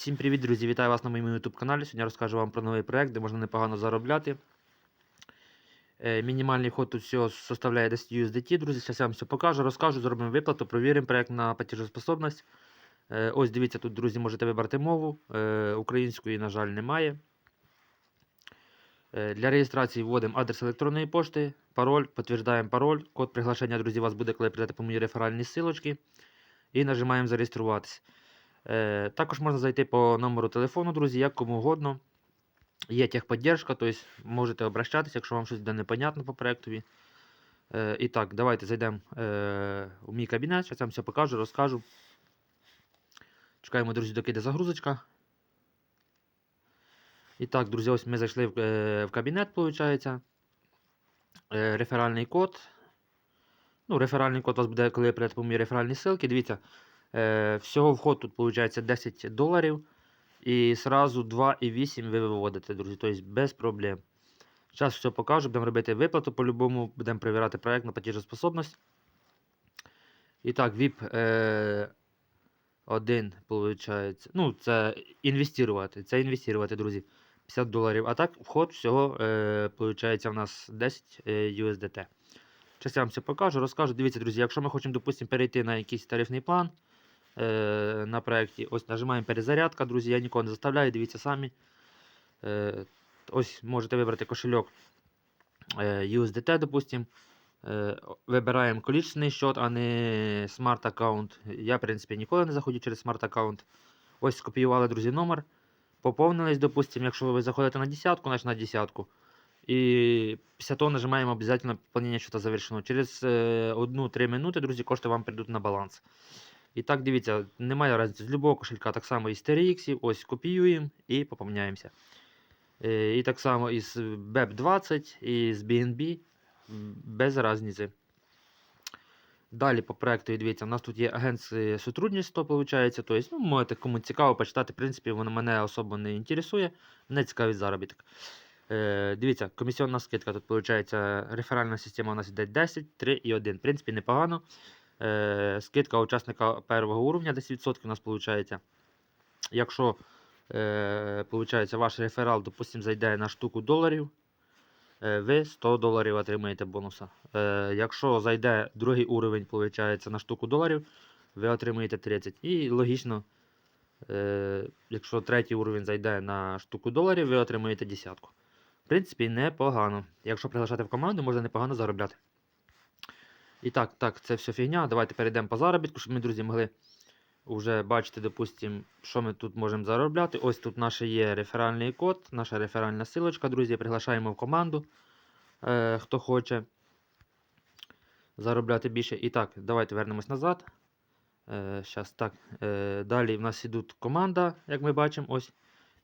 Всім привіт, друзі! Вітаю вас на моєму YouTube каналі. Сьогодні розкажу вам про новий проект, де можна непогано заробляти. Е, мінімальний вход тут всього составляє 10 USDT. Друзі, зараз я вам все покажу, розкажу, зробимо виплату, провіримо проект на платежоспособність. Е, ось дивіться, тут, друзі, можете вибрати мову. Е, української, на жаль, немає. Для реєстрації вводимо адрес електронної пошти, пароль, підтверждаємо пароль. Код приглашення, друзі, вас буде, коли прийдете по моїй реферальній силочці. І нажимаємо зареєструватися. Е, Також можна зайти по номеру телефону, друзі, як кому угодно. Є техподдержка, тобто можете обращатися, якщо вам щось буде непонятно по проєктові. Е, І так, давайте зайдемо е, у мій кабінет, зараз я вам все покажу, розкажу. Чекаємо, друзі, доки йде загрузочка. І так, друзі, ось ми зайшли в, кабінет, виходить. Реферальний код. Ну, реферальний код у вас буде, коли прийдете по моїй реферальній ссылці. Дивіться, всього вход тут виходить 10 доларів. І сразу 2,8 ви виводите, друзі. Тобто без проблем. Зараз все покажу, будемо робити виплату по-любому, будемо перевіряти проект на платежоспособність. І так, VIP е, 1, виходить. Ну, це інвестувати. Це інвестувати, друзі. 50 доларів. А так, вход всього, е, виходить, у нас 10 е, USDT. Зараз я вам все покажу, розкажу. Дивіться, друзі, якщо ми хочемо, допустимо, перейти на якийсь тарифний план е, на проєкті, ось нажимаємо перезарядка, друзі. Я нікого не заставляю, дивіться самі. Е, ось можете вибрати кошельок е, USDT, допустимо. Е, вибираємо колічний счет, а не смарт аккаунт. Я, в принципі, ніколи не заходжу через смарт аккаунт. Ось скопіювали, друзі, номер. Поповнились, допустимо, якщо ви заходите на десятку, значить на десятку. І після того нажимаємо обов'язково поповнення счета завершено. Через е, 1-3 минути, друзі, кошти вам прийдуть на баланс. І так, дивіться, немає різниці. З будь-якого кошелька, так само із TRX, ось копіюємо і поповняємося. Е, і так само із BEP20, і з BNB, м, без різниці. Далі по проекту, дивіться, у нас тут є агентське сотрудництво, виходить. Тобто, ну, можете кому цікаво почитати, в принципі, воно мене особо не інтересує, мене цікавить заробіток. Е, дивіться, комісіонна скидка тут виходить, реферальна система у нас йде 10, 3 і 1. В принципі, непогано. Е, скидка учасника першого уровня 10% у нас виходить. Якщо е, виходить, ваш реферал, допустим, зайде на штуку доларів, е, ви 100 доларів отримаєте бонуса. Е, якщо зайде другий уровень, виходить, на штуку доларів, ви отримаєте 30. І логічно, е, якщо третій уровень зайде на штуку доларів, ви отримаєте десятку. В принципі, непогано. Якщо приглашати в команду, можна непогано заробляти. І так, так, це все фігня. Давайте перейдемо по заробітку, щоб ми, друзі, могли вже бачити, допустимо, що ми тут можемо заробляти. Ось тут наш є реферальний код, наша реферальна силочка, друзі. Приглашаємо в команду, е, хто хоче заробляти більше. І так, давайте вернемось назад. Е, так, е, далі в нас ідуть команда, як ми бачимо, ось.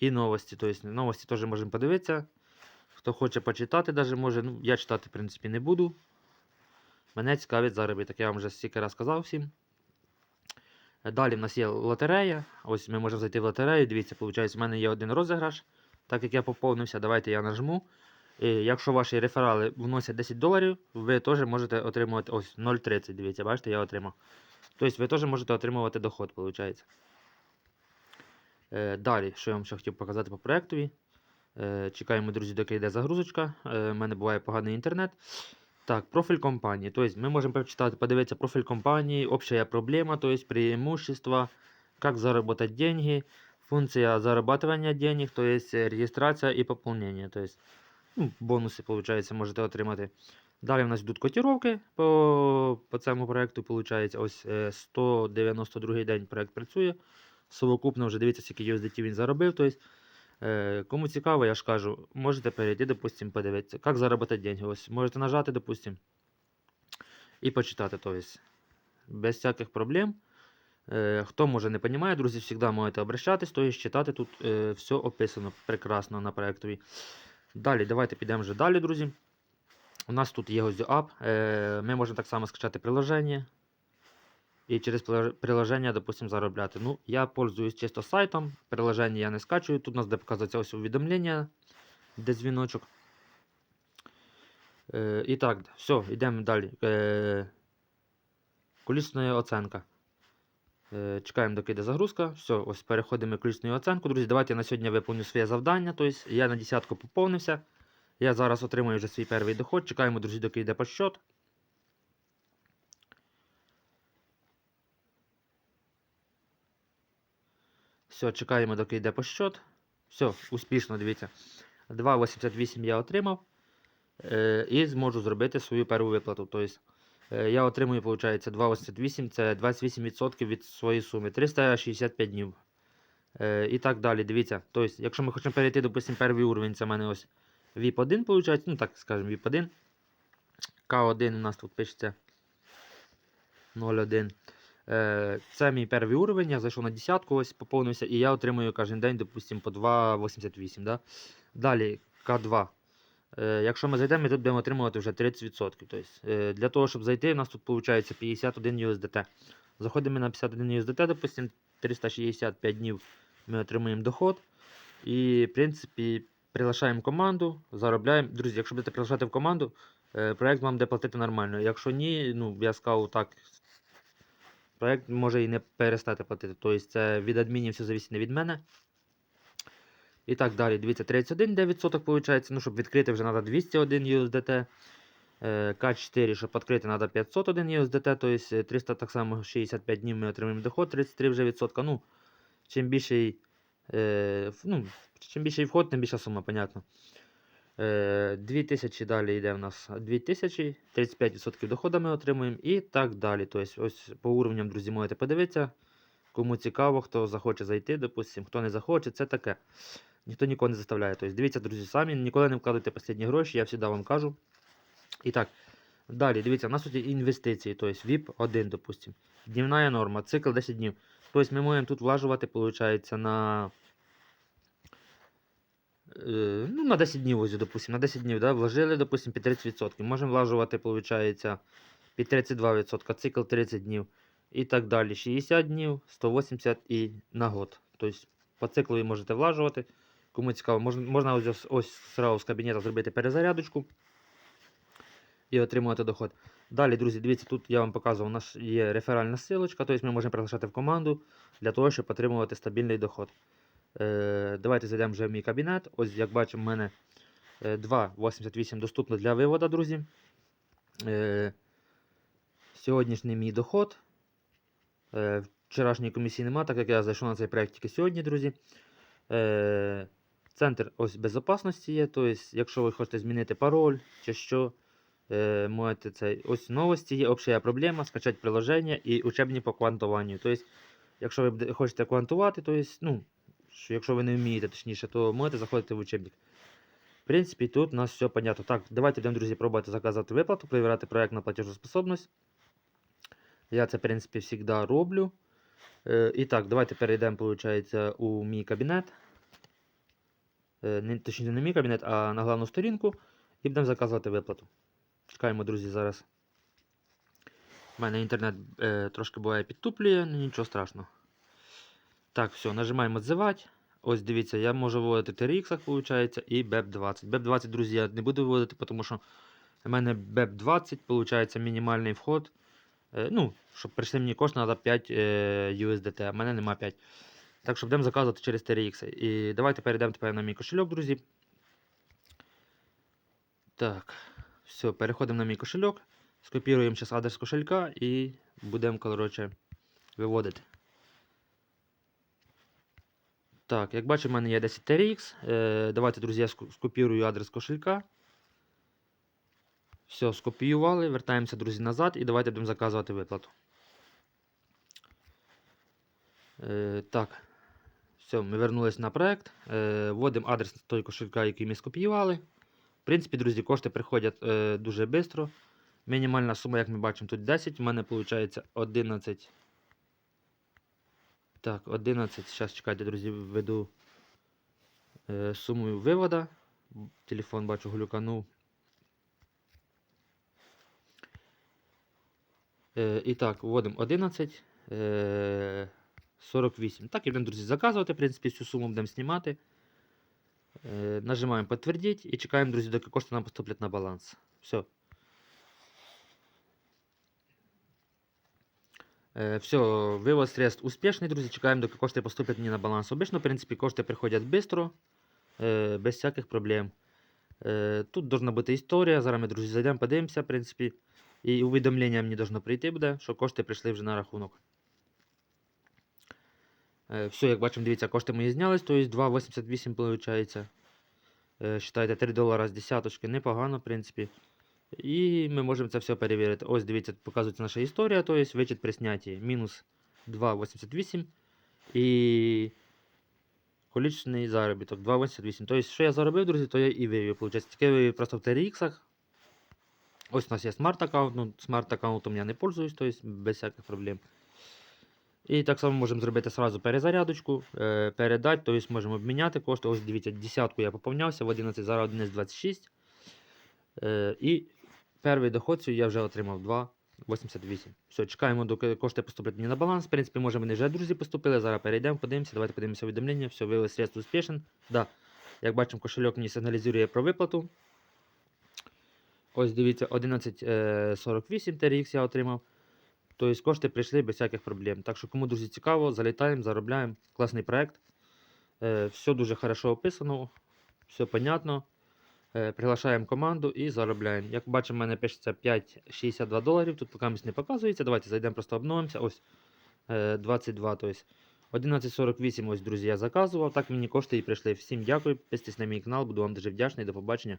І новості. Тобто новості теж можемо подивитися. Хто хоче почитати, даже може. Ну, я читати, в принципі, не буду. Мене цікавить заробіток, я вам вже стільки раз сказав всім. Е, Далі в нас є лотерея. Ось ми можемо зайти в лотерею. Дивіться, виходить, в мене є один розіграш. Так як я поповнився, давайте я нажму. І якщо ваші реферали вносять 10 доларів, ви теж можете отримувати ось 0,30. Дивіться, бачите, я отримав. Тобто ви теж можете отримувати доход, виходить. Е, Далі, що я вам ще хотів показати по проєктові. Е, Чекаємо, друзі, доки йде загрузочка. Е, У мене буває поганий інтернет. Так, профиль компании. То есть мы можем прочитать, подивитися профиль компании, общая проблема, то есть преимущества, как заработать деньги, функция зарабатывания денег, то есть э, регистрация и пополнение. То есть ну, бонуси, получается, можете отримати. Далі в нас йдуть котировки по, по цьому проєкту. Получається, ось е, 192 день проєкт працює. Совокупно вже дивіться, скільки USDT він заробив. Тобто, Е, Кому цікаво, я ж кажу, можете перейти, допустим, подивитися, як заробити деньги. Ось можете нажати, допустим, і почитати. Тобто, без всяких проблем. Е, Хто може не розуміє, друзі, завжди можете обращатись, тобто читати тут е, все описано прекрасно на проєктові. Далі, давайте підемо вже далі, друзі. У нас тут є Е, Ми можемо так само скачати приложення. І через прилож- приложення, допустим, заробляти. Ну, я пользуюсь чисто сайтом, приложення я не скачую. Тут у нас де показується ось увідомлення, де дзвіночок. Е, і так, все, йдемо далі. Е, колісна оценка. Е, Чекаємо, доки йде загрузка. Все, ось переходимо ключну оценку. Друзі, давайте я на сьогодні виповню своє завдання. Тобто я на десятку поповнився. Я зараз отримую вже свій перший доход. Чекаємо, друзі, доки йде подсчет. Все, чекаємо, доки йде подсчет. Все, успішно, дивіться. 2,88 я отримав. Е, і зможу зробити свою першу виплату. Тобто, е, я отримую, виходить, 2,88, це 28% від своєї суми. 365 днів. Е, і так далі. Дивіться. Тобто, якщо ми хочемо перейти, допустимо, перший уровень, це в мене ось VIP1, виходить, ну так скажемо, VIP1. К1 у нас тут пишеться 0,1. Е, Це мій перший уровень, я зайшов на десятку, ось поповнився, і я отримую кожен день, допустимо, по 2,88. Да? Далі К2. Е, Якщо ми зайдемо, ми тут будемо отримувати вже 30%. Тобто, е, для того, щоб зайти, у нас тут виходить 51 USDT. Заходимо на 51 USDT, допустимо, 365 днів ми отримуємо доход. І, в принципі, приглашаємо команду, заробляємо. Друзі, якщо будете приглашати в команду, проект вам буде платити нормально. Якщо ні, ну, я сказав так, проект може і не перестати платити. Тобто це від адмінів все залежить не від мене. І так далі. Дивіться, 31,9% виходить. Ну, щоб відкрити, вже треба 201 USDT. Е, К4, щоб відкрити, треба 501 USDT, тобто 300 так само 65 днів ми отримаємо доход, 33 вже відсотка. Ну, чим більший, е, ну, чим більший вход, тим більша сума, понятно. Е, 2000 далі йде в нас 2000, 35% доходу ми отримуємо і так далі. Тобто, ось по уровням, друзі, можете подивитися. Кому цікаво, хто захоче зайти, допустим, хто не захоче, це таке. Ніхто нікого не заставляє. Тобто, дивіться, друзі, самі ніколи не вкладайте останні гроші, я завжди вам кажу. І так, далі, дивіться, у нас інвестиції, тобто VIP 1, допустим. Днівна норма, цикл 10 днів. Тобто ми можемо тут влажувати, виходить, на. Е, Ну, на 10 днів, ось, допустим, на 10 днів, да, вложили, допустим, під 30%. Можемо влажувати, виходить, під 32%, цикл 30 днів. І так далі. 60 днів, 180 і на год. Тобто по циклу ви можете влажувати. Кому цікаво, можна, можна ось, ось, сразу з кабінету зробити перезарядочку і отримувати доход. Далі, друзі, дивіться, тут я вам показував, у нас є реферальна силочка, тобто ми можемо приглашати в команду для того, щоб отримувати стабільний доход. Е, давайте зайдемо вже в мій кабінет. Ось, як бачимо, в мене е, 2,88 доступно для виводу, друзі. Е, сьогоднішній мій доход. Е, вчорашньої комісії нема, так як я зайшов на цей проект тільки сьогодні, друзі. Е, центр ось безопасності є. Тобто, якщо ви хочете змінити пароль чи що, е, можете цей. Ось новості є, обща проблема, скачати приложення і учебні по квантуванню. Тобто, якщо ви хочете квантувати, тобто, ну, що якщо ви не вмієте, точніше, то можете заходити в учебник. В принципі, тут у нас все понятно. Так, давайте будемо, друзі, пробувати заказати виплату, перевіряти проект на платежоспособність. Я це, в принципі, завжди роблю. Е, і так, давайте перейдемо, виходить, у мій кабінет. Е, не, точніше, не мій кабінет, а на головну сторінку. І будемо заказувати виплату. Чекаємо, друзі, зараз. У мене інтернет е, трошки буває підтуплює, ну нічого страшного. Так, все, нажимаємо «Отзивати». Ось дивіться, я можу виводити TRX, виходить, і BEP20. BEP20, друзі, я не буду виводити, тому що у мене BEP20, виходить, мінімальний вход. Е, ну, щоб прийшли мені кошти, треба 5 е, USDT, а в мене нема 5. Так що будемо заказувати через TRX. І давайте перейдемо тепер на мій кошельок, друзі. Так, все, переходимо на мій кошельок. Скопіруємо зараз адрес кошелька і будемо, коротше, виводити. Так, як бачимо, в мене є 10 TRX. Е, давайте, друзі, я скопірую адрес кошелька. Все, скопіювали, вертаємося, друзі, назад і давайте будемо заказувати виплату. Е, так. Все, ми вернулись на проект. Е, вводимо адрес той кошелька, який ми скопіювали. В принципі, друзі, кошти приходять дуже швидко. Мінімальна сума, як ми бачимо, тут 10. У мене виходить 11. Так, 11. Зараз чекайте, друзі, введу е, суму вивода. Телефон бачу глюканув. Е, і так, вводимо 11. Е, 48. Так, і будемо, друзі, заказувати. В принципі, всю суму будемо знімати. Е, нажимаємо підтвердити і чекаємо, друзі, доки кошти нам поступлять на баланс. Все. Все, вивод средств успішний, друзі. Чекаємо, доки кошти поступлять мені на баланс. Обично, в принципі, кошти приходять швидко, е, без всяких проблем. Е, тут должна бути історія. Зараз ми, друзі, зайдемо, подивимося, в принципі. І увідомлення мені должно прийти буде, що кошти прийшли вже на рахунок. Все, як бачимо, дивіться, кошти мої знялись, то є 2,88 виходить. Считайте 3 долара з десяточки, непогано, в принципі. І ми можемо це все перевірити. Ось дивіться, показується наша історія, то є вичет при снятті мінус 2,88 і колічний заробіток 2,88. Тобто, що я заробив, друзі, то я і вивів. Получається, тільки вивів просто в TRX. Ось у нас є смарт-аккаунт, ну смарт-аккаунтом я не пользуюсь, тобто без всяких проблем. І так само можемо зробити сразу перезарядочку, е, передати, тобто можемо обміняти кошти. Ось дивіться, десятку я поповнявся в 11, зараз 11,26. Е, і перший доход свій я вже отримав 2,88. Все, чекаємо, доки кошти поступлять мені на баланс. В принципі, може вони вже друзі поступили. Зараз перейдемо, подивимося. Давайте подивимося увідомлення. Все, вивели средств успішен. Да. Як бачимо, кошельок мені сигналізує про виплату. Ось дивіться, 11,48 TRX я отримав. Тобто кошти прийшли без всяких проблем. Так що, кому дуже цікаво, залітаємо, заробляємо. Класний проект. Е, все дуже хорошо описано, все понятно. Е, приглашаємо команду і заробляємо. Як бачимо, в мене пишеться 5,62 доларів. Тут поки не показується. Давайте зайдемо, просто обновимося. Ось е, 22. Тобто 11,48. Ось, друзі, я заказував. Так мені кошти і прийшли. Всім дякую. Підписуйтесь на мій канал, буду вам дуже вдячний. До побачення.